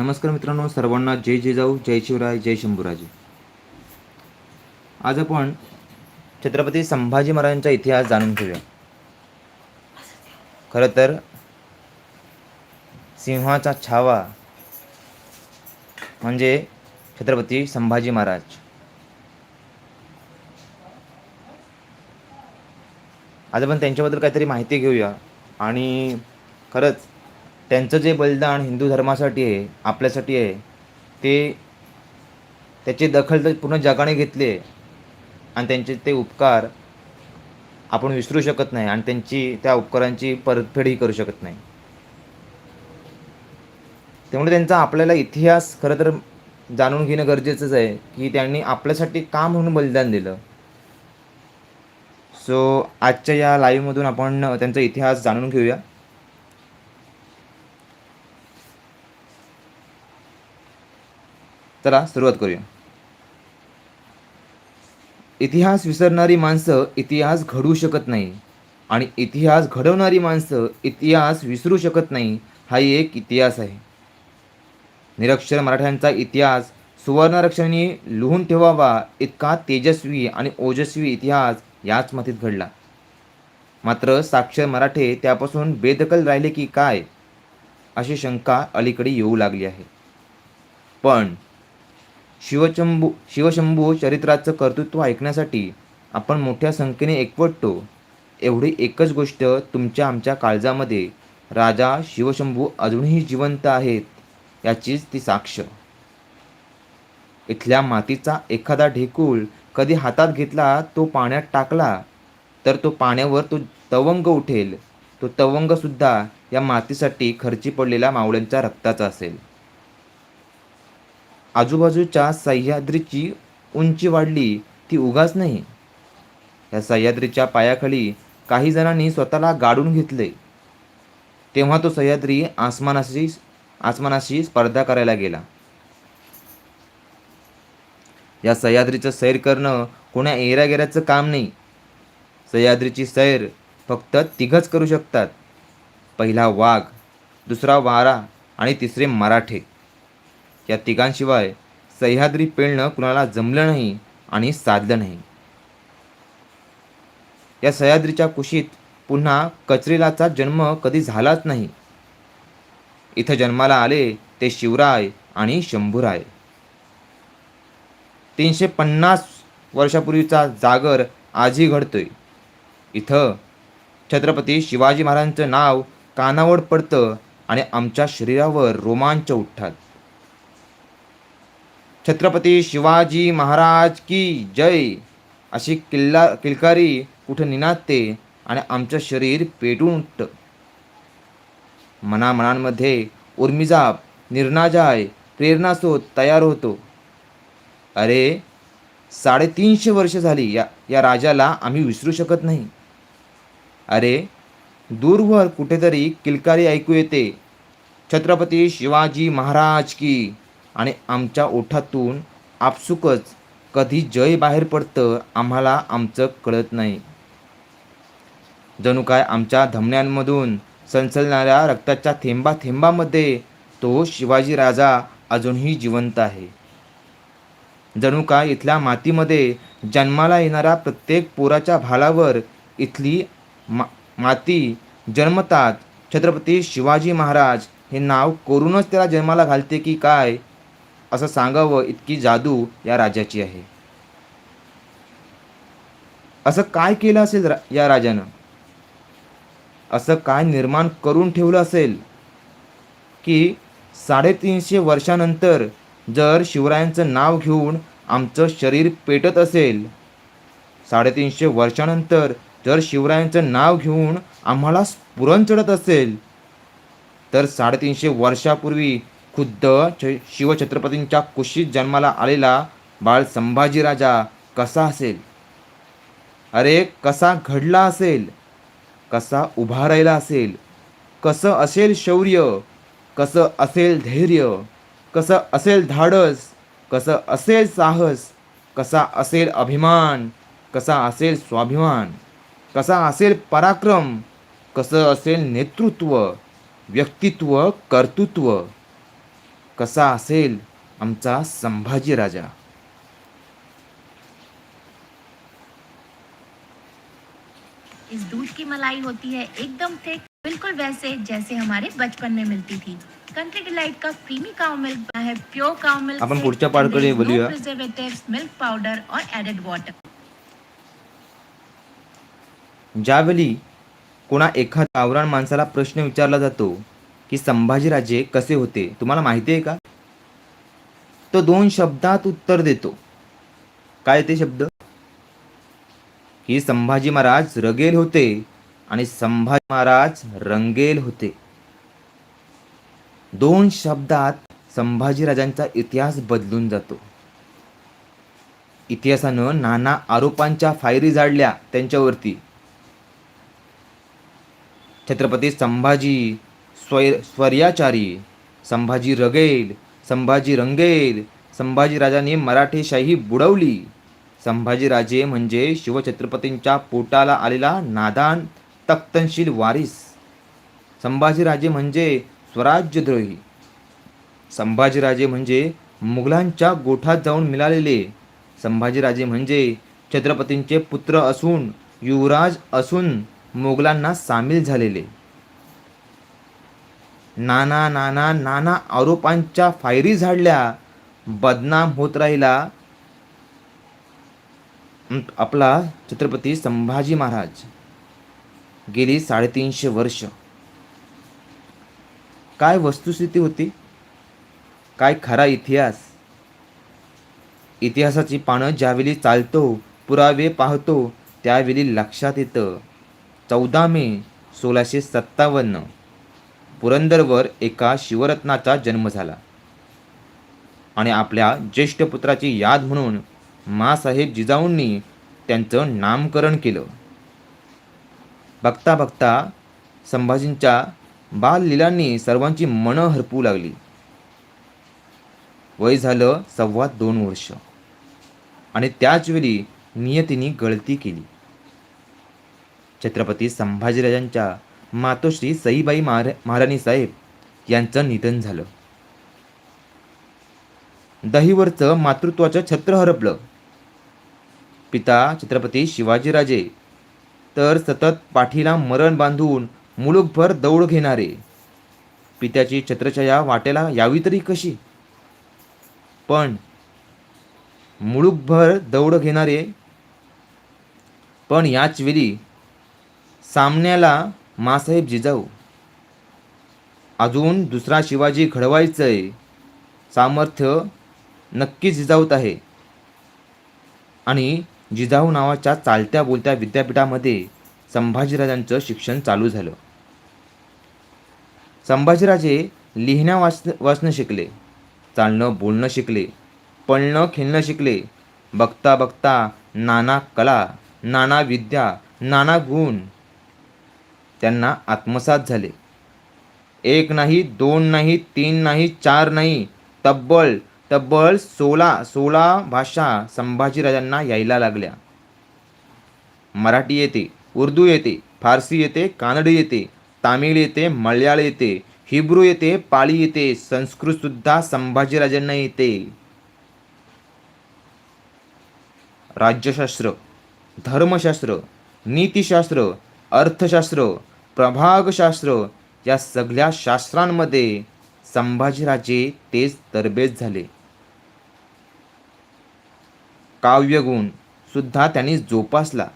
नमस्कार मित्रांनो सर्वांना जय जिजाऊ जय शिवराय जय शंभूराजे. आज आपण छत्रपती संभाजी महाराजांचा इतिहास जाणून घेऊया. खरं तर सिंहाचा छावा म्हणजे छत्रपती संभाजी महाराज. आज आपण त्यांच्याबद्दल काहीतरी माहिती घेऊया आणि खरंच त्यांचं जे बलिदान हिंदू धर्मासाठी आहे आपल्यासाठी आहे ते त्याची दखल तर पूर्ण जगाने घेतली आहे. आणि त्यांचे ते उपकार आपण विसरू शकत नाही आणि त्यांची त्या उपकारांची परतफेडही करू शकत नाही. त्यामुळे त्यांचा आपल्याला इतिहास खरं तर जाणून घेणं गरजेचंच आहे की त्यांनी आपल्यासाठी का म्हणून बलिदान दिलं? सो आजच्या या लाईव्हमधून आपण त्यांचा इतिहास जाणून घेऊया. चला सुरुवात करूया. इतिहास विसरणारी माणसं इतिहास घडवू शकत नाही आणि इतिहास घडवणारी माणसं इतिहास विसरू शकत नाही हाही एक इतिहास आहे. निरक्षर मराठ्यांचा इतिहास सुवर्णाक्षरांनी लिहून ठेवावा इतका तेजस्वी आणि ओजस्वी इतिहास याच मातीत घडला. मात्र साक्षर मराठे त्यापासून बेदखल राहिले की काय अशी शंका अलीकडे येऊ लागली आहे. पण शिवचंबू शिवशंभू चरित्राचं कर्तृत्व ऐकण्यासाठी आपण मोठ्या संख्येने एकवटतो. एवढी एकच गोष्ट तुमच्या आमच्या काळजामध्ये राजा शिवशंभू अजूनही जिवंत आहेत याचीच ती साक्ष. इथल्या मातीचा एखादा ढेकूळ कधी हातात घेतला तो पाण्यात टाकला तर तो पाण्यावर तो तवंग उठेल. तो तवंगसुद्धा या मातीसाठी खर्ची पडलेल्या मावळ्यांच्या रक्ताचा असेल. आजूबाजूच्या सह्याद्रीची उंची वाढली ती उगाच नाही. या सह्याद्रीच्या पायाखाली काही जणांनी स्वतःला गाडून घेतले. तेव्हा तो सह्याद्री आसमानाशी आसमानाशी स्पर्धा करायला गेला. या सह्याद्रीचं सैर करणं कोण्या एरागेऱ्याचं काम नाही. सह्याद्रीची सैर फक्त तिघच करू शकतात. पहिला वाघ दुसरा वारा आणि तिसरे मराठे. या तिघांशिवाय सह्याद्री पेळणं कुणाला जमलं नाही आणि साधलं नाही. या सह्याद्रीच्या कुशीत पुन्हा कचरीलाचा जन्म कधी झालाच नाही. इथं जन्माला आले ते शिवराय आणि शंभूराय. तीनशे पन्नास वर्षापूर्वीचा जागर आजही घडतोय. इथं छत्रपती शिवाजी महाराजांचं नाव कानावर पडतं आणि आमच्या शरीरावर रोमांच उठतात. छत्रपती शिवाजी महाराज की जय अशी किल्ला किलकारी कुठं निनादते आणि आमचं शरीर पेटून उठतं. मनामनांमध्ये उर्मिजाप निर्नाजाय प्रेरणासोत तयार होतो. अरे साडेतीनशे वर्ष झाली या या राजाला आम्ही विसरू शकत नाही. अरे दूरवर कुठेतरी किलकारी ऐकू येते. छत्रपती शिवाजी महाराज की आणि आमच्या ओठातून आपसुकच कधी जय बाहेर पडतं आम्हाला आमचं कळत नाही. जणू काय आमच्या धमन्यांमधून सनसलणाऱ्या रक्ताच्या थेंबा थेंबामध्ये तो शिवाजी राजा अजूनही जिवंत आहे. जणू काय इथल्या मातीमध्ये जन्माला येणाऱ्या प्रत्येक पोराच्या भालावर इथली मा माती जन्मतात. छत्रपती शिवाजी महाराज हे नाव करूनच त्याला जन्माला घालते की काय? असं सांगावं इतकी जादू या राजाची आहे. असं काय केलं असेल रा या राजानं? असं काय निर्माण करून ठेवलं असेल? की साडेतीनशे वर्षानंतर जर शिवरायांचं नाव घेऊन आमचं शरीर पेटत असेल साडेतीनशे वर्षानंतर जर शिवरायांचं नाव घेऊन आम्हाला स्फुरण चढत असेल तर साडेतीनशे वर्षापूर्वी खुद्द छ शिवछत्रपतींच्या कुशीत जन्माला आलेला बाळ संभाजी राजा कसा असेल? अरे कसा घडला असेल? कसा उभा राहिला असेल? कसं असेल शौर्य? कसं असेल धैर्य? कसं असेल धाडस? कसं असेल साहस? कसा असेल अभिमान? कसा असेल स्वाभिमान? कसा असेल पराक्रम? कसं असेल नेतृत्व? व्यक्तित्व? कर्तृत्व? कसा असेल आमचा संभाजी राजा? इस दूध की मलाई होती है एकदम थिक बिल्कुल वैसे जैसे हमारे बचपन में मिलती थी। कंट्री डिलाइट का क्रीमी काउ मिल्क है प्योर काउ मिल्क आपण पुढच्या पार्टकडे बोलूया. प्रिझर्वेटिव्स मिल्क पाउडर और एडेड वाटर ज्यावेळी कोणा एखाद्या आवरण माणसाला प्रश्न विचारला जातो की संभाजीराजे कसे होते? तुम्हाला माहिती आहे का? तो दोन शब्दात उत्तर देतो. काय ते शब्द? की संभाजी महाराज रगेल होते आणि संभाजी महाराज रंगेल होते. दोन शब्दात संभाजीराजांचा इतिहास बदलून जातो. इतिहासानं नाना आरोपांच्या फायरी जाडल्या त्यांच्यावरती. छत्रपती संभाजी स्वय स्वर्याचारी संभाजी रगेल संभाजी रंगेल संभाजीराजाने मराठीशाही बुडवली. संभाजीराजे म्हणजे शिवछत्रपतींच्या पोटाला आलेला नादान तख्तनशील वारीस. संभाजीराजे म्हणजे स्वराज्यद्रोही. संभाजीराजे म्हणजे मुघलांच्या गोठात जाऊन मिळालेले. संभाजीराजे म्हणजे छत्रपतींचे पुत्र असून युवराज असून मोगलांना सामील झालेले. नाना नाना नाना आरोपांच्या फायरी झाडल्या. बदनाम होत राहिला. आपला छत्रपती संभाजी महाराज. गेली साडेतीनशे वर्ष. काय वस्तुस्थिती होती? काय खरा इतिहास? इतिहासाची पानं ज्यावेळी चालतो पुरावे पाहतो त्यावेळी लक्षात येतं. चौदा मे सोळाशे सत्तावन्न. पुरंदरवर एका शिवरत्नाचा जन्म झाला. आणि आपल्या ज्येष्ठ पुत्राची याद म्हणून मासाहेब जिजाऊंनी त्यांचं नामकरण केलं. बघता बघता संभाजींच्या बाललीलांनी सर्वांची मनं हरपू लागली. वय झालं सव्वा दोन वर्ष. आणि त्याचवेळी नियतीने गळती केली. छत्रपती संभाजीराजांच्या मातोश्री सईबाई महार महाराणी साहेब यांचं निधन झालं. दहीवरचं मातृत्वाचं छत्र हरपलं. पिता छत्रपती शिवाजीराजे तर सतत पाठीला मरण बांधून मुलुकभर दौड घेणारे. पित्याची छत्रछाया वाटेला यावी तरी कशी? पण मुळुकभर दौड घेणारे. पण याच वेळी सामन्याला मासाहेब जिजाऊ. अजून दुसरा शिवाजी घडवायचंय सामर्थ्य नक्कीच जिजाऊत आहे. आणि जिजाऊ नावाच्या चालत्या बोलत्या विद्यापीठामध्ये संभाजीराजांचं शिक्षण चालू झालं. संभाजीराजे लिहिण्या वाच वाचणं शिकले चालणं बोलणं शिकले पळणं खेळणं शिकले बघता बघता नाना कला नाना विद्या नाना गुण त्यांना आत्मसात झाले. एक नाही दोन नाही तीन नाही चार नाही तब्बल तब्बल सोळा सोळा भाषा संभाजीराजांना यायला लागल्या. मराठी येते उर्दू येते फारसी येते कानडी येते तामिळ येते मल्याळ येते हिब्रू येते पाळी येते संस्कृतसुद्धा संभाजीराजांना येते. राज्यशास्त्र धर्मशास्त्र नीतिशास्त्र अर्थशास्त्र प्रभागशास्त्र या सगळ्या शास्त्रांमध्ये संभाजीराजे तेच तरबेज झाले. काव्यगुण सुद्धा त्यांनी जोपासला.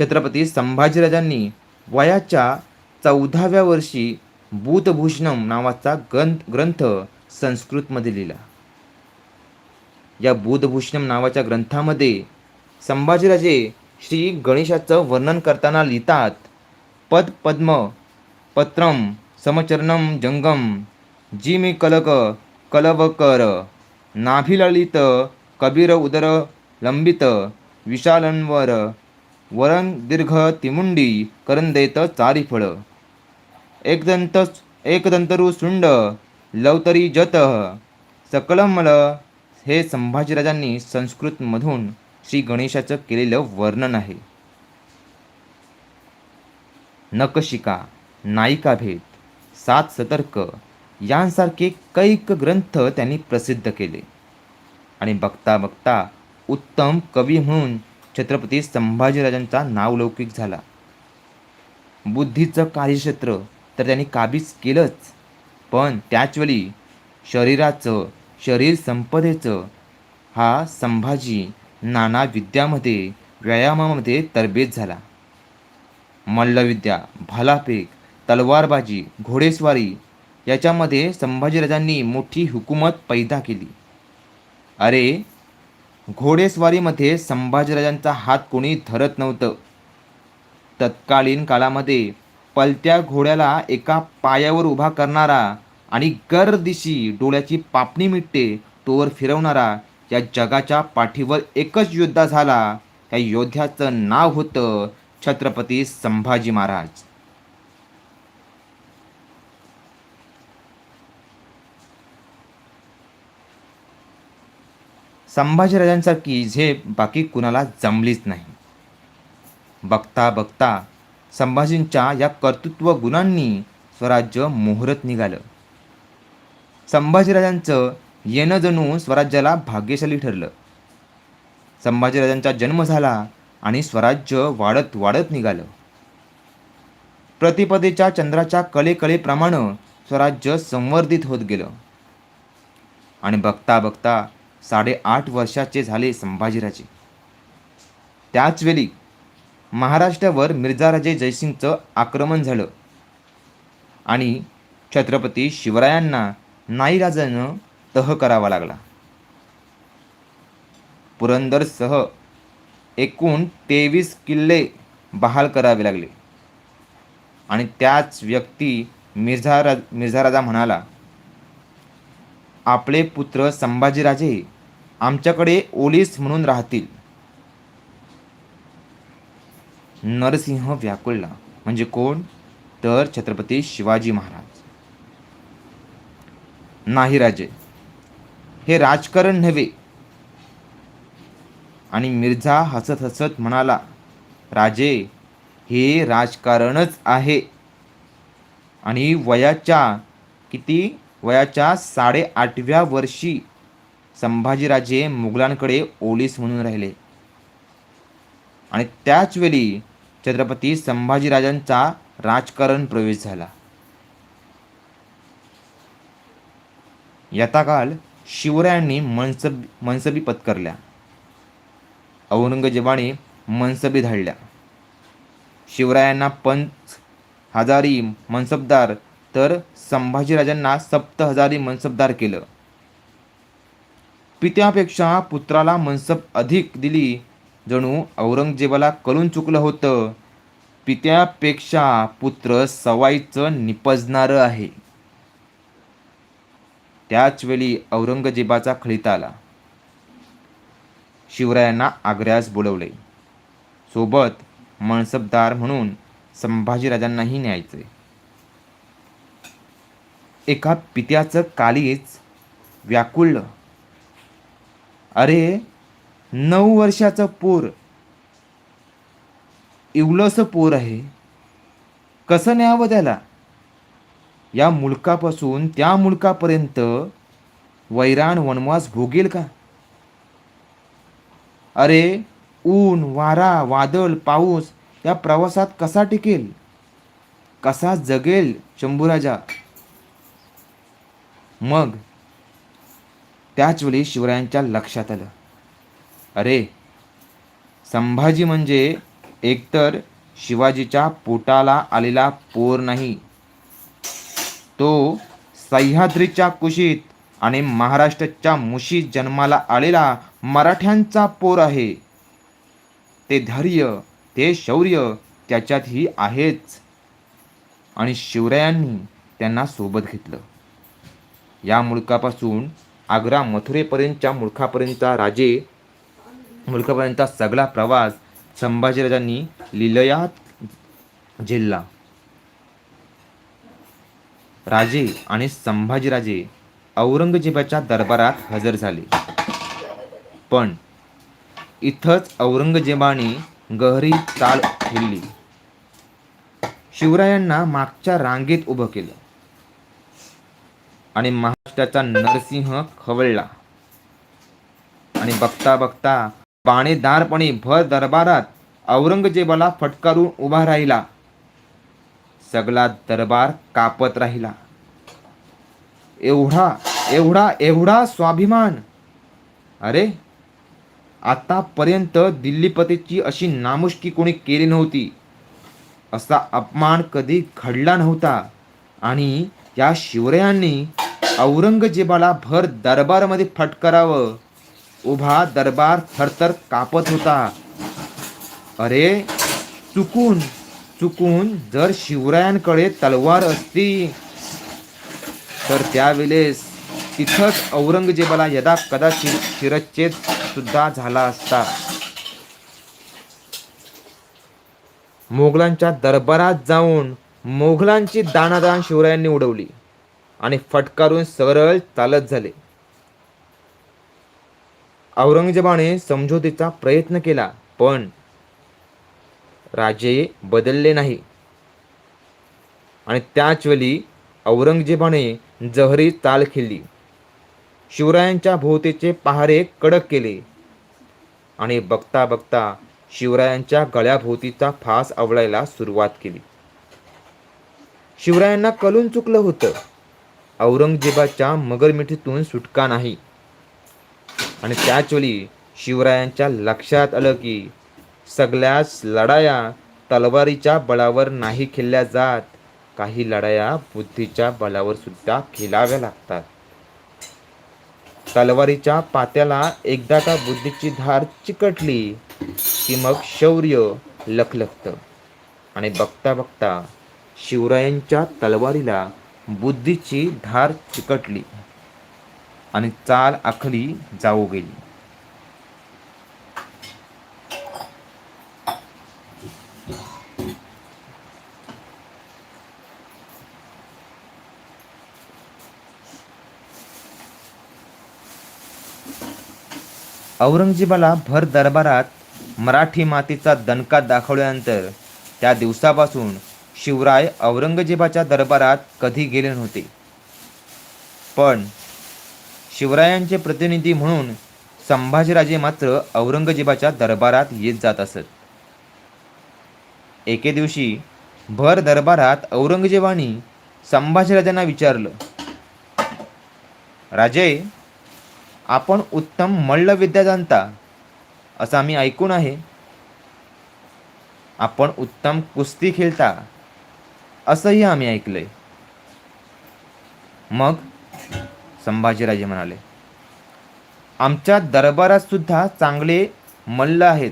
छत्रपती संभाजीराजांनी वयाच्या चौदाव्या वर्षी भूतभूषणम नावाचा ग्रंथ ग्रंथ संस्कृतमध्ये लिहिला. या बुधभूषणम नावाच्या ग्रंथामध्ये संभाजीराजे श्री गणेशाचं वर्णन करताना लिहितात पद पद्म पत्रम समचरणम जंगम जिमी कलक कलवकर नाभिललित कबीर उदर लंबित विशालन्वर वरण दीर्घ तिमुंडी करंदेत चारी फळ एकदंत एकदंतरू सुंड लवतरी जत सकलमल हे संभाजीराजांनी संस्कृतमधून श्री गणेशाचं केलेलं वर्णन आहे. नकशिका नायिका भेद सात सतर्क यांसारखे कैक ग्रंथ त्यांनी प्रसिद्ध केले. आणि बघता बघता उत्तम कवी म्हणून छत्रपती संभाजीराजांचा नावलौकिक झाला. बुद्धीचं कार्यक्षेत्र तर त्यांनी काबीज केलंच पण त्याचवेळी शरीराचं शरीर संपदेचं हा संभाजी नाना विद्यामध्ये व्यायामामध्ये तरबेज झाला. मल्लविद्या भालाफेक तलवारबाजी घोडेस्वारी याच्यामध्ये संभाजीराजांनी मोठी हुकूमत पैदा केली. अरे घोडेस्वारीमध्ये संभाजीराजांचा हात कोणी धरत नव्हतं. तत्कालीन काळामध्ये पलत्या घोड्याला एका पायावर उभा करणारा आणि गर्दिशी डोळ्याची पापणी मिटते तोवर फिरवणारा या जगाच्या पाठीवर एकच योद्धा झाला. त्या योद्ध्याचं नाव होतं छत्रपती संभाजी महाराज. संभाजीराजांसारखी झेप बाकी कुणाला जमलीच नाही. बघता बघता संभाजींच्या या कर्तृत्व गुणांनी स्वराज्य मोहरत निघालं. संभाजीराजांचं येणं जणू स्वराज्याला भाग्यशाली ठरलं. संभाजीराजांचा जन्म झाला आणि स्वराज्य वाढत वाढत निघालं. प्रतिपदेच्या चंद्राच्या कलेकलेप्रमाणे स्वराज्य संवर्धित होत गेलं. आणि बघता बघता साडेआठ वर्षाचे झाले संभाजीराजे. त्याचवेळी महाराष्ट्रावर मिर्झाराजे जयसिंगचं आक्रमण झालं. आणि छत्रपती शिवरायांना नाईराजानं तह करावा लागला. पुरंदरसह एकूण तेवीस किल्ले बहाल करावे लागले. आणि त्याच व्यक्ती मिर्झा मिर्झा मिर्झाराजा म्हणाला आपले पुत्र संभाजीराजे आमच्याकडे ओलीस म्हणून राहतील. नरसिंह व्याकुळला म्हणजे कोण? तर छत्रपती शिवाजी महाराज. नाही राजे हे राजकारण नव्हे. आणि मिर्झा हसत हसत म्हणाला राजे हे राजकारणच आहे. आणि वयाच्या किती? वयाच्या साडेआठव्या वर्षी संभाजीराजे मुघलांकडे ओलीस म्हणून राहिले. आणि त्याचवेळी छत्रपती संभाजीराजांचा राजकारण प्रवेश झाला. यथाकाल शिवरायांनी मनसब मनसबी पत्करल्या. औरंगजेबाने मनसबी धाडल्या. शिवरायांना पंच हजारी मनसबदार तर संभाजीराजांना सप्त हजारी मनसबदार केलं. पित्यापेक्षा पुत्राला मनसब अधिक दिली जणू औरंगजेबाला कळून चुकलं होतं पित्यापेक्षा पुत्र सवाईचं निपजणारं आहे. त्याचवेळी औरंगजेबाचा खळीता आला. शिवरायांना आग्र्यास बोलवले. सोबत मनसबदार म्हणून संभाजीराजांनाही न्यायचे. एका पित्याचं कालीच व्याकुळलं अरे नऊ वर्षाचं पोर. इवलंसं पोर आहे. कसं न्यावं त्याला? या मुलकापासून त्या मुलकापर्यंत वैराण वनवास भोगेल का? अरे ऊन वारा वादळ पाऊस या प्रवासात कसा टिकेल? कसा जगेल शंभूराजा? मग त्याचवेळी शिवरायांच्या लक्षात आलं. अरे संभाजी म्हणजे एकतर शिवाजीच्या पोटाला आलेला पोर नाही. तो सह्याद्रीच्या कुशीत आणि महाराष्ट्राच्या मुशी जन्माला आलेला मराठ्यांचा पोर आहे. ते धैर्य ते शौर्य त्याच्यातही आहेच. आणि शिवरायांनी त्यांना सोबत घेतलं. या मुळकापासून आग्रा मथुरेपर्यंतच्या मुळखापर्यंतचा राजे मुळखापर्यंतचा सगळा प्रवास संभाजीराजांनी लिलयात झेलला. राजे आणि संभाजीराजे औरंगजेबाच्या दरबारात हजर झाले. पण इथंच औरंगजेबाने गहरी चाल ठेवली. शिवरायांना मागच्या रांगेत उभं केलं. आणि महाराष्ट्राचा नरसिंह खवळला. आणि बघता बघता पाणीदारपणे भर दरबारात औरंगजेबाला फटकारून उभा राहिला. सगळा दरबार कापत राहिला. एवढा एवढा एवढा स्वाभिमान. अरे आतापर्यंत दिल्लीपतीची अशी नामुष्की कोणी केली नव्हती. असा अपमान कधी घडला नव्हता. आणि या शिवरायांनी औरंगजेबाला भर दरबारमध्ये फटकारावं. उभा दरबार थरथर कापत होता. अरे चुकून चुकून जर शिवरायांकडे तलवार असती तर त्यावेळेस तिथंच औरंगजेबाला यदा कदाचित शिरच्छेद सुद्धा झाला असता. मोगलांच्या दरबारात जाऊन मोगलांची दानादान शिवरायांनी उडवली आणि फटकारून सरळ चालत झाले. औरंगजेबाने समझोतीचा प्रयत्न केला पण राजे बदलले नाही. आणि त्याच वेळी औरंगजेबाने जहरी चाल खेळली. शिवरायांच्या भोवतीचे पहारे कडक केले. आणि बघता बघता शिवरायांच्या गळ्याभोवतीचा फास आवळायला सुरुवात केली. शिवरायांना कलून चुकलं होतं. औरंगजेबाच्या मगरमिठीतून सुटका नाही. आणि त्याचवेळी शिवरायांच्या लक्षात आलं की सगळ्याच लढाया तलवारीच्या बळावर नाही खेळल्या जात. काही लढाया बुद्धीच्या बलावर सुद्धा खेळाव्या लागतात. तलवारीच्या पात्याला एकदा का बुद्धीची धार चिकटली की मग शौर्य लखलखतं. आणि बघता बघता शिवरायांच्या तलवारीला बुद्धीची धार चिकटली आणि चाल आखली जाऊ गेली. औरंगजेबाला भर दरबारात मराठी मातीचा दणका दाखवल्यानंतर त्या दिवसापासून शिवराय औरंगजेबाच्या दरबारात कधी गेले नव्हते. पण शिवरायांचे प्रतिनिधी म्हणून संभाजीराजे मात्र औरंगजेबाच्या दरबारात येत जात असत. एके दिवशी भर दरबारात औरंगजेबाने संभाजीराजांना विचारलं राजे आपण उत्तम मल्लविद्या जाणता असं आम्ही ऐकून आहे. आपण उत्तम कुस्ती खेळता असंही आम्ही ऐकलंय. मग संभाजीराजे म्हणाले आमच्या दरबारात सुद्धा चांगले मल्ल आहेत.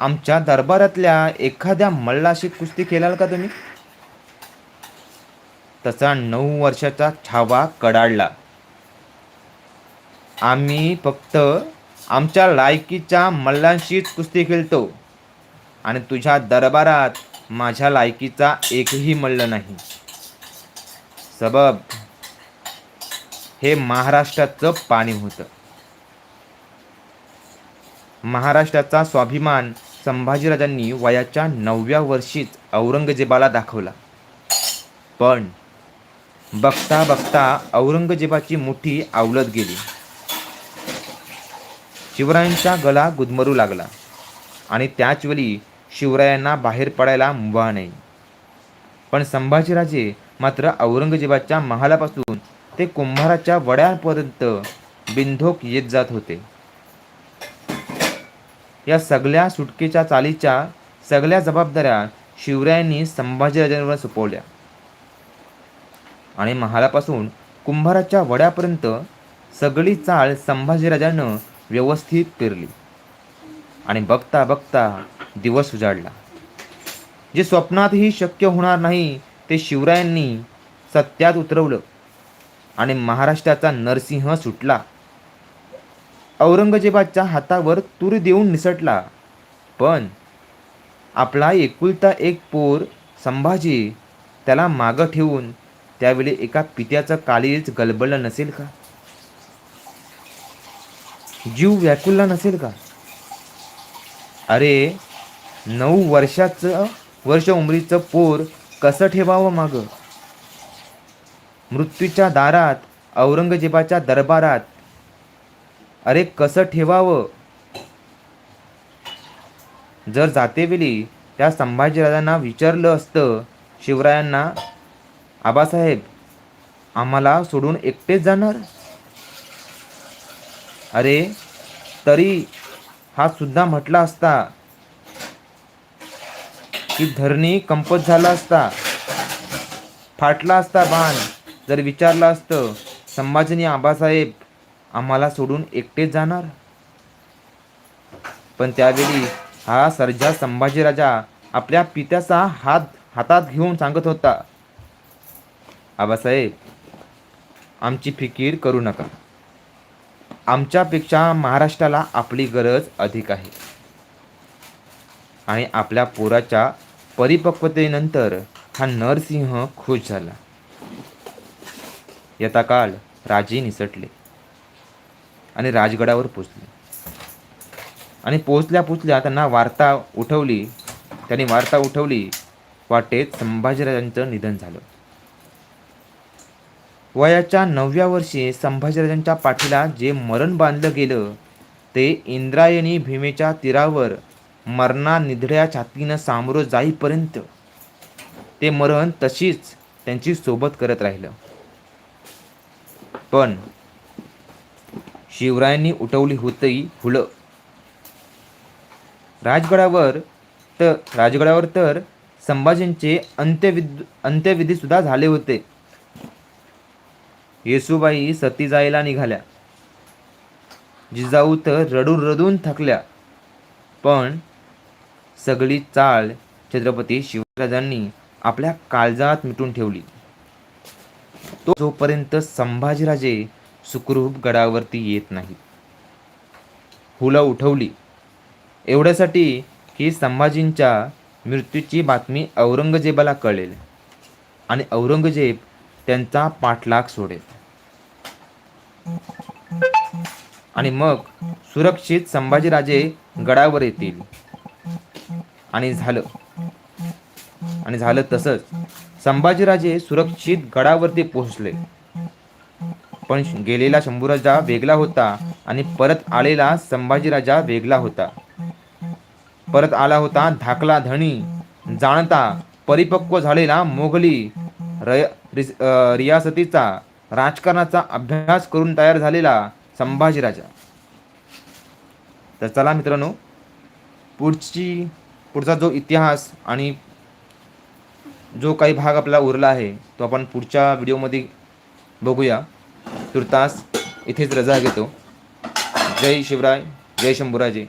आमच्या दरबारातल्या एखाद्या मल्लाशी कुस्ती खेळाल का तुम्ही? तसा नऊ वर्षाचा छावा कडाडला. आम्ही फक्त आमच्या लायकीच्या मल्लांशीच कुस्ती खेळतो. आणि तुझ्या दरबारात माझ्या लायकीचा एकही मल्ल नाही. सबब हे महाराष्ट्राचं पाणी होतं. महाराष्ट्राचा स्वाभिमान संभाजीराजांनी वयाच्या नवव्या वर्षीच औरंगजेबाला दाखवला. पण बघता बघता औरंगजेबाची मोठी आवलत गेली. शिवरायांचा गला गुदमरू लागला आणि त्याचवेळी शिवरायांना बाहेर पडायला मुभा नाही. पण संभाजीराजे मात्र औरंगजेबाच्या महालापासून ते कुंभाराच्या वड्यापर्यंत बिनधोक येत जात होते. या सगळ्या सुटकेच्या चालीच्या सगळ्या जबाबदाऱ्या शिवरायांनी संभाजीराजांवर सोपवल्या. आणि महालापासून कुंभाराच्या वड्यापर्यंत सगळी चाळ संभाजीराजानं व्यवस्थित पेरली. आणि बघता बघता दिवस उजाडला. जे स्वप्नातही शक्य होणार नाही ते शिवरायांनी सत्यात उतरवलं. आणि महाराष्ट्राचा नरसिंह सुटला. औरंगजेबाच्या हातावर तूर देऊन निसटला. पण आपला एकुलता एक पोर संभाजी त्याला मागं ठेवून त्यावेळी एका पित्याचं काळीच गलबलं नसेल का? जीव व्याकुलला नसेल का? अरे नऊ वर्षाचं वर्ष उमरीचं पोर कसं ठेवावं मागं? मृत्यूच्या दारात औरंगजेबाच्या दरबारात. अरे कसं ठेवावं? जर जातेवेळी त्या संभाजीराजांना विचारलं असतं शिवरायांना आबासाहेब आम्हाला सोडून एकटेच जाणार? अरे तरी हा सुद्धा म्हटला असता की धरणी कंपत झाला असता फाटला असता बाण जर विचारलं असतं संभाजीनी आबासाहेब आम्हाला सोडून एकटेच जाणार? पण त्यावेळी हा सर्जा संभाजीराजा आपल्या पित्याचा हात हातात घेऊन सांगत होता आबासाहेब आमची फिकीर करू नका. आमच्यापेक्षा महाराष्ट्राला आपली गरज अधिक आहे. आणि आपल्या पोराच्या परिपक्वतेनंतर हा नरसिंह खुश झाला. यथा काल राजे निसटले आणि राजगडावर पोचले. आणि पोचल्या पोचल्या त्यांना वार्ता उठवली त्यांनी वार्ता उठवली वाटेत संभाजीराजांचं निधन झालं. वयाच्या नवव्या वर्षी संभाजीराजांच्या पाठीला जे मरण बांधलं गेलं ते इंद्रायणी भीमेच्या तीरावर मरणा निधड्या छातीनं सामोरं जाईपर्यंत ते मरण तशीच त्यांची सोबत करत राहिलं. पण शिवरायांनी उठवली होती फुलं राजगडावर तर राजगडावर तर संभाजींचे अंत्यविध अंत्यविधीसुद्धा झाले होते. येसूबाई सती जायला निघाल्या. जिजाऊ तर रडून रडून थकल्या. पण सगळी चाळ छत्रपती शिवराजांनी आपल्या काळजात मिटून ठेवली. तो जोपर्यंत संभाजीराजे सुखरूप गडावरती येत नाही हुलं उठवली. एवढ्यासाठी की संभाजींच्या मृत्यूची बातमी औरंगजेबाला कळेल आणि औरंगजेब त्यांचा पाठलाग सोडेल. आणि मग सुरक्षित संभाजीराजे गडावर येतील. आणि झालं. आणि झालं तसंच संभाजीराजे सुरक्षित गडावरती पोहोचले. पण गेलेला शंभूराजा वेगळा होता आणि परत आलेला संभाजीराजा वेगळा होता. परत आला होता धाकला धणी जाणता परिपक्व झालेला मोघली रय रियासतीचा राजकारणाचा अभ्यास करून तयार झालेला संभाजीराजा. तर चला मित्रांनो पुढची पुढचा जो इतिहास आणि जो काही भाग आपला उरला आहे तो आपण पुढच्या व्हिडिओमध्ये बघूया. तुर्तास इथेच रजा घेतो. जय शिवराय जय शंभूराजे.